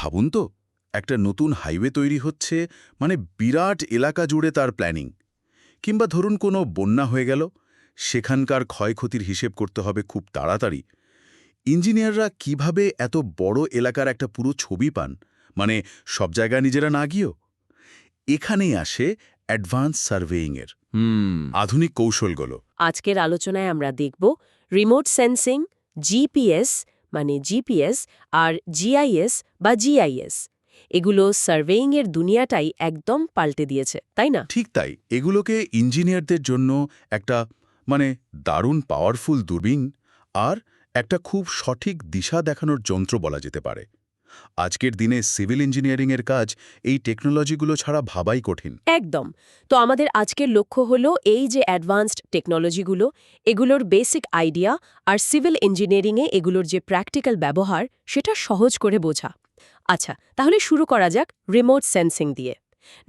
ভাবুন তো একটা নতুন হাইওয়ে তৈরি হচ্ছে মানে বিরাট এলাকা জুড়ে তার প্ল্যানিং। কিংবা ধরুন কোনো বন্যা হয়ে গেল সেখানকার ক্ষয়ক্ষতির হিসেব করতে হবে খুব তাড়াতাড়ি। ইঞ্জিনিয়াররা কীভাবে এত বড় এলাকার একটা পুরো ছবি পান? মানে সব জায়গায় নিজেরা না গিয়েও? এখানেই আসে অ্যাডভান্স সার্ভেইংয়ের। হুম। আধুনিক কৌশলগুলো। আজকের আলোচনায় আমরা দেখব রিমোট সেন্সিং জিপিএস মানে জিপিএস আর জিআইএস বা জিআইএস এগুলো সার্ভেইংয়ের দুনিয়াটাই একদম পাল্টে দিয়েছে, তাই না? ঠিক তাই, এগুলোকে ইঞ্জিনিয়ারদের জন্য একটা মানে দারুণ পাওয়ারফুল দূরবীন আর একটা খুব সঠিক দিশা দেখানোর যন্ত্র বলা যেতে পারে। আজকের দিনে সিভিল ইঞ্জিনিয়ারিংয়ের কাজ এই টেকনোলজিগুলো ছাড়া ভাবাই কঠিন। একদম। তো আমাদের আজকের লক্ষ্য হলো এই যে অ্যাডভান্সড টেকনোলজিগুলো এগুলোর বেসিক আইডিয়া আর সিভিল ইঞ্জিনিয়ারিংয়ে এগুলোর যে প্র্যাকটিক্যাল ব্যবহার সেটা সহজ করে বোঝা। আচ্ছা তাহলে শুরু করা যাক রিমোট সেন্সিং দিয়ে।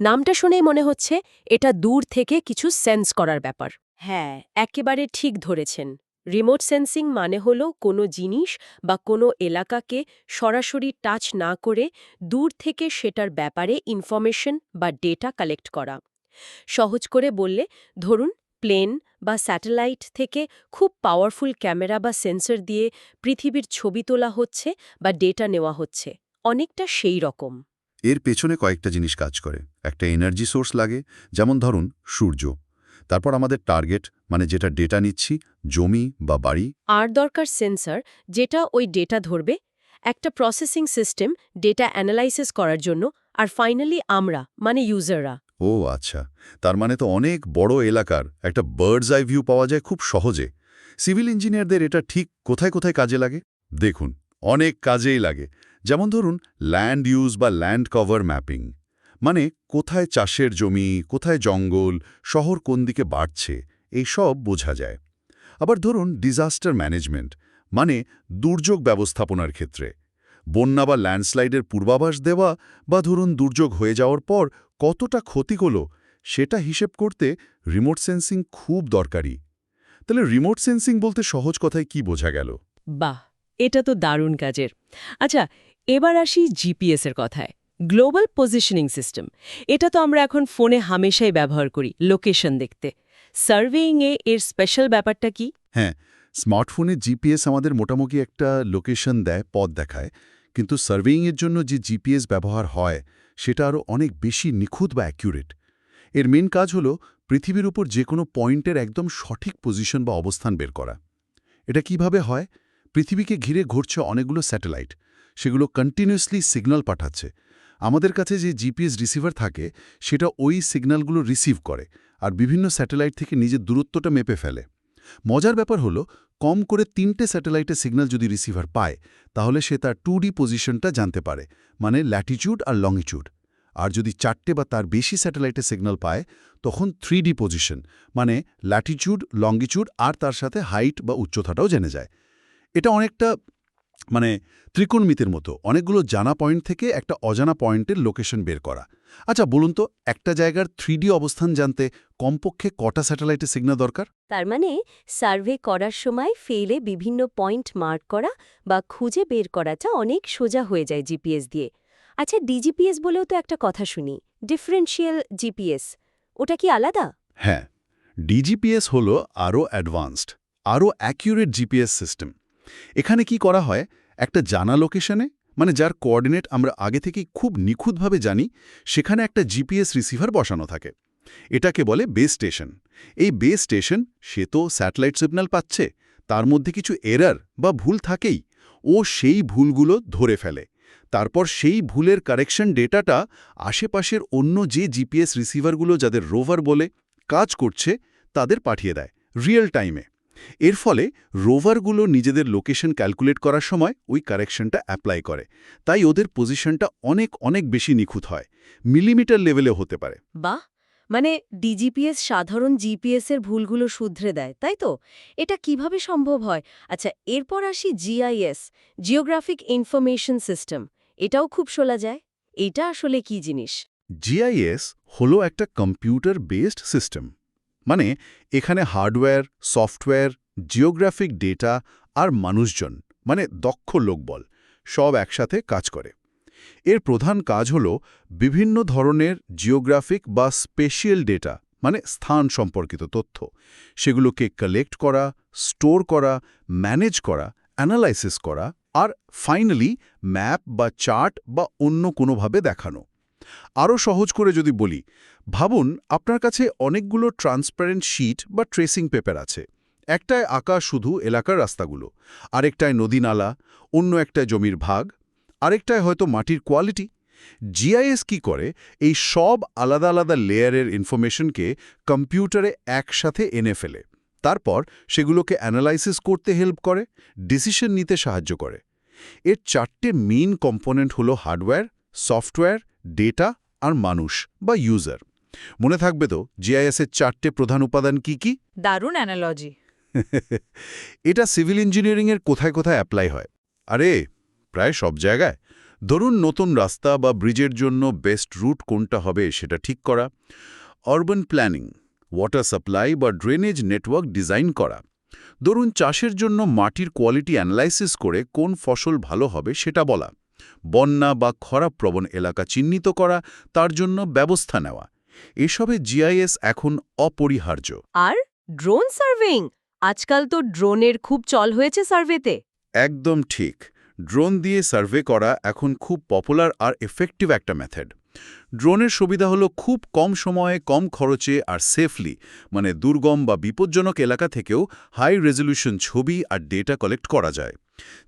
নামটা শুনেই মনে হচ্ছে এটা দূর থেকে কিছু সেন্স করার ব্যাপার। হ্যাঁ একেবারে ঠিক ধরেছেন। রিমোট সেন্সিং মানে হল কোনো জিনিস বা কোনো এলাকাকে সরাসরি টাচ না করে দূর থেকে সেটার ব্যাপারে ইনফরমেশন বা ডেটা কালেক্ট করা। সহজ করে বললে, ধরুন প্লেন বা স্যাটেলাইট থেকে খুব পাওয়ারফুল ক্যামেরা বা সেন্সর দিয়ে পৃথিবীর ছবি তোলা হচ্ছে বা ডেটা নেওয়া হচ্ছে। অনেকটা সেই রকম। এর পেছনে কয়েকটা জিনিস কাজ করে। একটা এনার্জি সোর্স লাগে, যেমন ধরুন সূর্য। তারপর আমাদের টার্গেট মানে যেটা ডেটা নিচ্ছি জমি বা বাড়ি? আর দরকার সেন্সর যেটা ওই ডেটা ধরবে একটা প্রসেসিং সিস্টেম ডেটা অ্যানালাইসিস করার জন্য আর ফাইনালি আমরা মানে ইউজাররা। ও আচ্ছা তার মানে তো অনেক বড় এলাকার একটা বার্ডস আই ভিউ পাওয়া যায় খুব সহজে। সিভিল ইঞ্জিনিয়ারদের এটা ঠিক কোথায় কোথায় কাজে লাগে? দেখুন অনেক কাজেই লাগে। যেমন ধরুন ল্যান্ড ইউজ বা ল্যান্ড কভার ম্যাপিং মানে কোথায় চাষের জমি কোথায় জঙ্গল শহর কোন দিকে বাড়ছে এই সব বোঝা যায়। আবার ধরুন ডিজাস্টার ম্যানেজমেন্ট মানে দুর্যোগ ব্যবস্থাপনার ক্ষেত্রে। বন্যা বা ল্যান্ডস্লাইডের পূর্বাভাস দেওয়া বা ধরুন দুর্যোগ হয়ে যাওয়ার পর কতটা ক্ষতি হলো, সেটা হিসেব করতে রিমোট সেন্সিং খুব দরকারি। তাহলে রিমোট সেন্সিং বলতে সহজ কথায় কি বোঝা গেল? বাহ, এটা তো দারুণ কাজের। আচ্ছা এবার আসি জিপিএস এর কথায় গ্লোবাল পজিশনিং সিস্টেম এটা তো আমরা এখন ফোনে হামেশাই ব্যবহার করি লোকেশন দেখতে। সার্ভেইংয়ে এর স্পেশাল ব্যাপারটা কি? হ্যাঁ স্মার্টফোনে জিপিএস আমাদের মোটামুটি একটা লোকেশন দেয়, পথ দেখায়। কিন্তু সার্ভেইংয়ের জন্য যে জিপিএস ব্যবহার হয়, সেটা আরও অনেক বেশি নিখুঁত বা অ্যাকিউরেট। এর মেন কাজ হল পৃথিবীর উপর যে কোনো পয়েন্টের একদম সঠিক পজিশন বা অবস্থান বের করা। এটা কীভাবে হয়? পৃথিবীকে ঘিরে ঘুরছে অনেকগুলো স্যাটেলাইট। সেগুলো কন্টিনিউয়াসলি সিগন্যাল পাঠাচ্ছে। আমাদের কাছে যে জিপিএস রিসিভার থাকে, সেটা ওই সিগন্যালগুলো রিসিভ করে। আর বিভিন্ন স্যাটেলাইট থেকে নিজের দূরত্বটা মেপে ফেলে। মজার ব্যাপার হলো, কম করে তিনটে স্যাটেলাইটের সিগন্যাল যদি রিসিভার পায়, তাহলে সে তার টু পজিশনটা জানতে পারে মানে ল্যাটিচিউড আর লংিচিউড আর যদি চারটে বা তার বেশি স্যাটেলাইটের সিগন্যাল পায়, তখন থ্রি পজিশন মানে ল্যাটিচিউড লংিচিউড আর তার সাথে হাইট বা উচ্চতাটাও জেনে যায়। এটা অনেকটা মানে ত্রিকোণমিতির মতো অনেকগুলো জানা পয়েন্ট থেকে একটা অজানা পয়েন্টের লোকেশন বের করা। আচ্ছা বলুন তো একটা জায়গার থ্রি অবস্থান জানতে কমপক্ষে কটা স্যাটেলাইটের সিগন্যাল দরকার? তার মানে সার্ভে করার সময় ফেলে বিভিন্ন পয়েন্ট মার্ক করা বা খুঁজে বের করাটা অনেক সোজা হয়ে যায় জিপিএস দিয়ে। আচ্ছা ডিজিপিএস বলেও তো একটা কথা শুনি ডিফারেন্সিয়াল জিপিএস ওটা কি আলাদা? হ্যাঁ ডিজিপিএস হল আরও অ্যাডভান্সড আরও অ্যাকিউরেট জিপিএস সিস্টেম। এখানে কি করা হয়? একটা জানা লোকেশনে মানে যার কোঅর্ডিনেট আমরা আগে থেকেই খুব নিখুঁতভাবে জানি, সেখানে একটা জিপিএস রিসিভার বসানো থাকে। এটাকে বলে বেস স্টেশন এই বেস স্টেশন সে তো স্যাটেলাইট সিগন্যাল পাচ্ছে, তার মধ্যে কিছু এরার বা ভুল থাকেই, ও সেই ভুলগুলো ধরে ফেলে। তারপর সেই ভুলের কারেকশন ডেটাটা আশেপাশের অন্য যে জিপিএস রিসিভারগুলো যাদের রোভার বলে কাজ করছে, তাদের পাঠিয়ে দেয় রিয়েল টাইমে এর ফলে রোভারগুলো নিজেদের লোকেশন ক্যালকুলেট করার সময় ওই কারেকশনটা অ্যাপ্লাই করে। তাই ওদের পজিশনটা অনেক অনেক বেশি নিখুঁত হয়। মিলিমিটার লেভেলে হতে পারে। বাহ! মানে ডিজিপিএস সাধারণ জিপিএস এর ভুলগুলো শুধরে দেয় তাই তো? এটা কীভাবে সম্ভব হয়? আচ্ছা এরপর আসি জিআইএস জিওগ্রাফিক ইনফরমেশন সিস্টেম। এটাও খুব শোলা যায়। এটা আসলে কি জিনিস? জিআইএস হলো একটা কম্পিউটার বেসড সিস্টেম। মানে এখানে হার্ডওয়্যার, সফটওয়্যার, জিওগ্রাফিক ডেটা আর মানুষজন মানে দক্ষ লোকবল সব একসাথে কাজ করে। এর প্রধান কাজ হল বিভিন্ন ধরনের জিওগ্রাফিক বা স্পেশিয়াল ডেটা মানে স্থান সম্পর্কিত তথ্য। সেগুলোকে কালেক্ট করা, স্টোর করা, ম্যানেজ করা, অ্যানালাইসিস করা আর ফাইনালি ম্যাপ বা চার্ট বা অন্য কোনোভাবে দেখানো। আরও সহজ করে যদি বলি, ভাবুন আপনার কাছে অনেকগুলো ট্রান্সপারেন্ট শিট বা ট্রেসিং পেপার আছে। একটায় আঁকা শুধু এলাকার রাস্তাগুলো, আরেকটায় নদী নালা, অন্য একটায় জমির ভাগ, আরেকটায় হয়তো মাটির কোয়ালিটি জিআইএস কি করে? এই সব আলাদা আলাদা লেয়ারের ইনফরমেশনকে কম্পিউটারে একসাথে এনে ফেলে। তারপর সেগুলোকে অ্যানালাইসিস করতে হেল্প করে ডিসিশন নিতে সাহায্য করে। এর চারটে মেইন কম্পোনেন্ট হলো হার্ডওয়্যার সফটওয়্যার ডেটা আর মানুষ বা ইউজার। মনে থাকবে তো জিআইএসের চারটে প্রধান উপাদান কি কি? দারুণ অ্যানালজি এটা সিভিল ইঞ্জিনিয়ারিংয়ের কোথায় কোথায় অ্যাপ্লাই হয়? আরে প্রায় সব জায়গায়। ধরুন নতুন রাস্তা বা ব্রিজের জন্য বেস্ট রুট কোনটা হবে সেটা ঠিক করা। অরবান প্ল্যানিং ওয়াটার সাপ্লাই বা ড্রেনেজ নেটওয়ার্ক ডিজাইন করা। ধরুন চাষের জন্য মাটির কোয়ালিটি অ্যানালাইসিস করে কোন ফসল ভালো হবে সেটা বলা। বন্যা বা খরাপ প্রবণ এলাকা চিহ্নিত করা তার জন্য ব্যবস্থা নেওয়া। এসবে জিআইএস এখন অপরিহার্য। আর ড্রোন সার্ভেইং? আজকাল তো ড্রোনের খুব চল হয়েছে সার্ভেতে। একদম ঠিক। ড্রোন দিয়ে সার্ভে করা এখন খুব পপুলার আর এফেক্টিভ একটা মেথড ড্রোনের সুবিধা হলো খুব কম সময়ে কম খরচে আর সেফলি মানে দুর্গম বা বিপজ্জনক এলাকা থেকেও হাই রেজলিউশন ছবি আর ডেটা কালেক্ট করা যায়।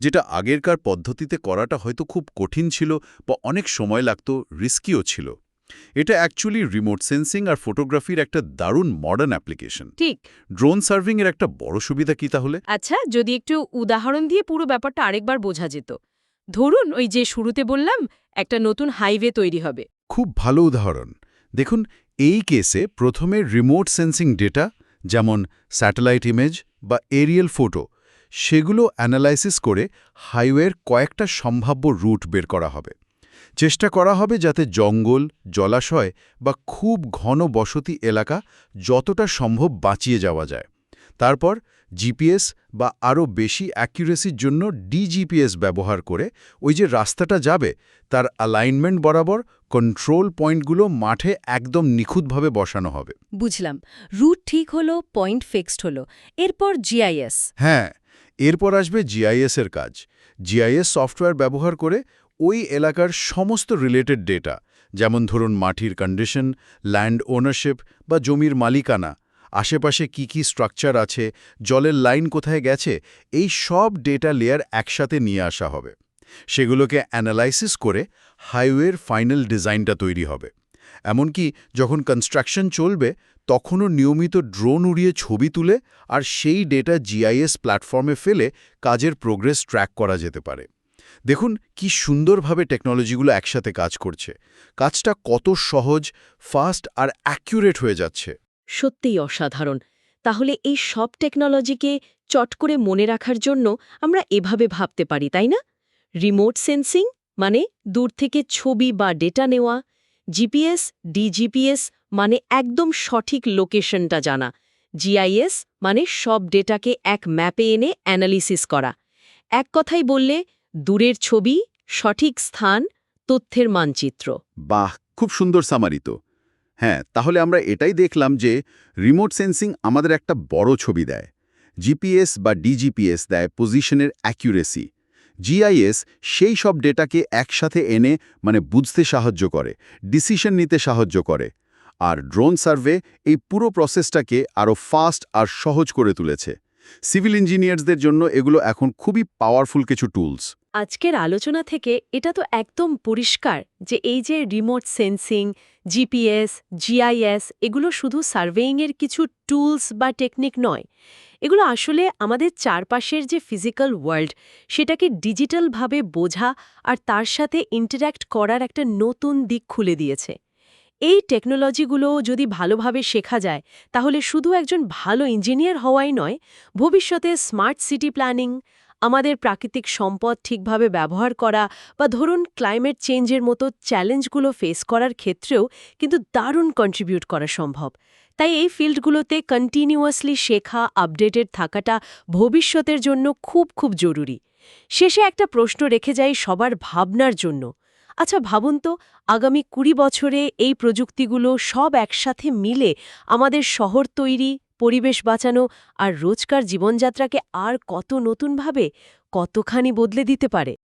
যেটা আগেরকার পদ্ধতিতে করাটা হয়তো খুব কঠিন ছিল বা অনেক সময় লাগত রিস্কিও ছিল। এটা অ্যাকচুয়ালি রিমোট সেন্সিং আর ফটোগ্রাফির একটা দারুণ মডার্ন অ্যাপ্লিকেশন ঠিক। ড্রোন সার্ভিংয়ের একটা বড় সুবিধা কি তাহলে? আচ্ছা যদি একটু উদাহরণ দিয়ে পুরো ব্যাপারটা আরেকবার বোঝা যেত। ধরুন ওই যে শুরুতে বললাম একটা নতুন হাইওয়ে তৈরি হবে। খুব ভালো উদাহরণ। দেখুন এই কেসে প্রথমে রিমোট সেন্সিং ডেটা যেমন স্যাটেলাইট ইমেজ বা এরিয়াল ফটো সেগুলো অ্যানালাইসিস করে হাইওয়ের কয়েকটা সম্ভাব্য রুট বের করা হবে। চেষ্টা করা হবে যাতে জঙ্গল জলাশয় বা খুব ঘন বসতি এলাকা যতটা সম্ভব বাঁচিয়ে যাওয়া যায়। তারপর জিপিএস বা আরও বেশি অ্যাকিউরেসির জন্য ডিজিপিএস ব্যবহার করে ওই যে রাস্তাটা যাবে তার অ্যালাইনমেন্ট বরাবর কন্ট্রোল পয়েন্টগুলো মাঠে একদম নিখুঁতভাবে বসানো হবে। বুঝলাম। রুট ঠিক হলো পয়েন্ট ফিক্সড হলো। এরপর জিআইএস। হ্যাঁ এরপর আসবে জিআইএস এর কাজ। জিআইএস সফটওয়্যার ব্যবহার করে ওই এলাকার সমস্ত রিলেটেড ডেটা যেমন ধরুন মাটির কন্ডিশন ল্যান্ড ওনারশিপ বা জমির মালিকানা, আশেপাশে কি কি স্ট্রাকচার আছে, জলের লাইন কোথায় গেছে, এই সব ডেটা লেয়ার একসাথে নিয়ে আসা হবে। সেগুলোকে অ্যানালাইসিস করে হাইওয়ের ফাইনাল ডিজাইনটা তৈরি হবে। এমনকি যখন কনস্ট্রাকশন চলবে, তখনও নিয়মিত ড্রোন উড়িয়ে ছবি তুলে আর সেই ডেটা জিআইএস প্ল্যাটফর্মে ফেলে কাজের প্রোগ্রেস ট্র্যাক করা যেতে পারে। দেখুন কি সুন্দরভাবে টেকনোলজিগুলো একসাথে কাজ করছে। কাজটা কত সহজ ফাস্ট আর অ্যাকিউরেট হয়ে যাচ্ছে। সত্যিই অসাধারণ। তাহলে এই সব টেকনোলজিকে চট করে মনে রাখার জন্য আমরা এভাবে ভাবতে পারি, তাই না? রিমোট সেন্সিং মানে দূর থেকে ছবি বা ডেটা নেওয়া জিপিএস, ডিজিপিএস মানে একদম সঠিক লোকেশনটা জানা। জিআইএস মানে সব ডেটাকে এক ম্যাপে এনে অ্যানালিসিস করা। এক কথাই বললে, দূরের ছবি, সঠিক স্থান, তথ্যের মানচিত্র। বাহ, খুব সুন্দর সামারিত হ্যাঁ তাহলে আমরা এটাই দেখলাম যে রিমোট সেন্সিং আমাদের একটা বড় ছবি দেয়। জিপিএস বা ডিজিপিএস দেয় পজিশনের অ্যাকিউরেসি জিআইএস সেই সব ডেটাকে একসাথে এনে মানে বুঝতে সাহায্য করে ডিসিশন নিতে সাহায্য করে। আর ড্রোন সার্ভে এই পুরো প্রসেসটাকে আরও ফাস্ট আর সহজ করে তুলেছে। সিভিল ইঞ্জিনিয়ার্সদের জন্য এগুলো এখন খুবই পাওয়ারফুল কিছু টুলস আজকের আলোচনা থেকে এটা তো একদম পরিষ্কার যে এই যে রিমোট সেন্সিং জিপিএস, জিআইএস, এগুলো শুধু সার্ভেইংয়ের কিছু টুলস বা টেকনিক নয়। এগুলো আসলে আমাদের চারপাশের যে ফিজিক্যাল ওয়ার্ল্ড, সেটাকে ডিজিটালভাবে বোঝা আর তার সাথে ইন্টারঅ্যাক্ট করার একটা নতুন দিক খুলে দিয়েছে। এই টেকনোলজিগুলো যদি ভালোভাবে শেখা যায়, তাহলে শুধু একজন ভালো ইঞ্জিনিয়ার হওয়াই নয়, ভবিষ্যতে স্মার্ট সিটি প্ল্যানিং আমাদের প্রাকৃতিক সম্পদ ঠিকভাবে ব্যবহার করা বা ধরুন ক্লাইমেট চেঞ্জের মতো চ্যালেঞ্জগুলো ফেস করার ক্ষেত্রেও কিন্তু দারুণ কন্ট্রিবিউট করা সম্ভব। তাই এই ফিল্ডগুলোতে কন্টিনিউয়াসলি শেখা আপডেটেড থাকাটা ভবিষ্যতের জন্য খুব খুব জরুরি। শেষে একটা প্রশ্ন রেখে যাই সবার ভাবনার জন্য। আচ্ছা ভাবুন তো, আগামী কুড়ি বছরে এই প্রযুক্তিগুলো সব একসাথে মিলে আমাদের শহর তৈরি পরিবেশ বাঁচানো আর রোজকার জীবনযাত্রাকে আর কত নতুনভাবে কতখানি বদলে দিতে পারে।